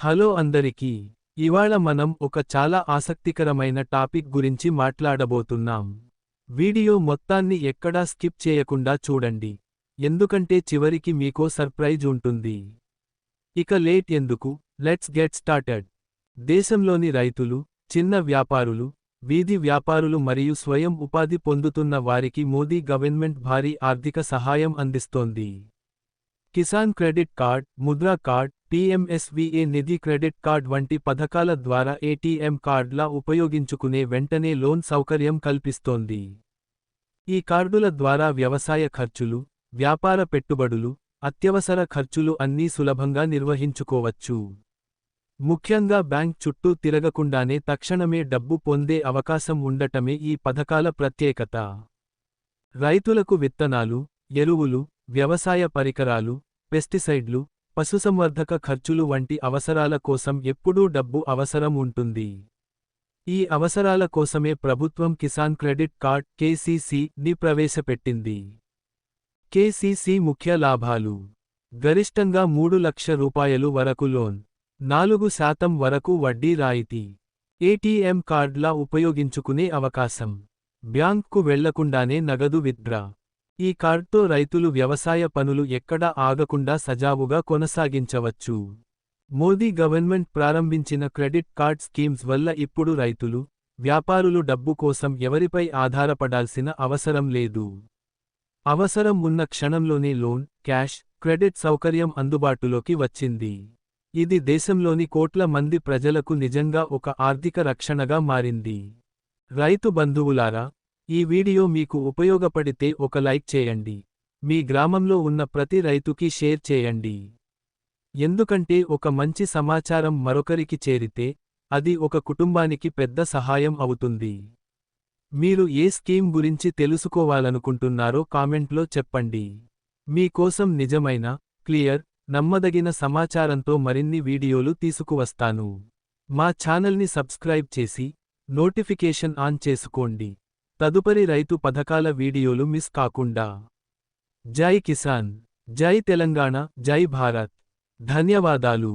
Hello అందరికీ ఇవాళ మనం ఒక చాలా ఆసక్తికరమైన టాపిక్ గురించి మాట్లాడబోతున్నాం. వీడియో మొత్తాన్ని ఎక్కడా స్కిప్ చేయకుండా చూడండి. ఎందుకంటే చివరికి మీకో సర్ప్రైజ్ ఉంటుంది. ఇక లేట్ ఎందుకు? Let's get started. దేశంలోని రైతులు చిన్న వ్యాపారులు వీధి వ్యాపారులు మరియు స్వయం ఉపాధి పొందుతున్న వారికి మోదీ గవర్నమెంట్ భారీ ఆర్థిక సహాయం అందిస్తోంది. Kisan credit card Mudra card టీఎంఎస్వీఏ నిధి క్రెడిట్ కార్డ్ వంటి పథకాల ద్వారా ఏటీఎం కార్డులా ఉపయోగించుకునే వెంటనే లోన్ సౌకర్యం కల్పిస్తోంది. ఈ కార్డుల ద్వారా వ్యవసాయ ఖర్చులు వ్యాపార పెట్టుబడులు అత్యవసర ఖర్చులు అన్నీ సులభంగా నిర్వహించుకోవచ్చు. ముఖ్యంగా బ్యాంక్ చుట్టూ తిరగకుండానే తక్షణమే డబ్బు పొందే అవకాశం ఉండటమే ఈ పథకాల ప్రత్యేకత. రైతులకు విత్తనాలు ఎరువులు వ్యవసాయ పరికరాలు పెస్టిసైడ్లు పశుసంవర్ధక ఖర్చులు వంటి అవసరాల కోసం ఎప్పుడూ డబ్బు అవసరం ఉంటుంది. ఈ అవసరాల కోసమే ప్రభుత్వం కిసాన్ క్రెడిట్ కార్డ్ కేసీసీ ని ప్రవేశపెట్టింది. కేసీసీ ముఖ్య లాభాలు. గరిష్టంగా మూడు లక్ష రూపాయలు వరకు లోన్ నాలుగు శాతం వరకు వడ్డీ రాయితీ. ఏటీఎం కార్డ్లా ఉపయోగించుకునే అవకాశం. బ్యాంక్కు వెళ్ళకుండానే నగదు విత్డ్రా. ఈ కార్డ్తో రైతులు వ్యవసాయ పనులు ఎక్కడా ఆగకుండా సజావుగా కొనసాగించవచ్చు. మోదీ గవర్నమెంట్ ప్రారంభించిన క్రెడిట్ కార్డ్ స్కీమ్స్ వల్ల ఇప్పుడు రైతులు వ్యాపారులు డబ్బు కోసం ఎవరిపై ఆధారపడాల్సిన అవసరం లేదు. అవసరం ఉన్న క్షణంలోనే లోన్ క్యాష్ క్రెడిట్ సౌకర్యం అందుబాటులోకి వచ్చింది. ఇది దేశంలోని కోట్ల మంది ప్రజలకు నిజంగా ఒక ఆర్థిక రక్షణగా మారింది. రైతు బంధువులారా ఈ వీడియో మీకు ఉపయోగపడితే ఒక లైక్ చేయండి. మీ గ్రామంలో ఉన్న ప్రతి రైతుకి షేర్ చేయండి. ఎందుకంటే ఒక మంచి సమాచారం మరొకరికి చేరితే అది ఒక కుటుంబానికి పెద్ద సహాయం అవుతుంది. మీరు ఏ స్కీమ్ గురించి తెలుసుకోవాలనుకుంటున్నారో కామెంట్లో చెప్పండి. మీకోసం నిజమైన క్లియర్ నమ్మదగిన సమాచారంతో మరిన్ని వీడియోలు తీసుకువస్తాను. మా ఛానల్ని సబ్స్క్రైబ్ చేసి నోటిఫికేషన్ ఆన్ చేసుకోండి. తదుపరి రైతు పథకాల వీడియోలు మిస్ కాకుండా. జై కిసాన్ జై తెలంగాణ జై భారత్. ధన్యవాదాలు.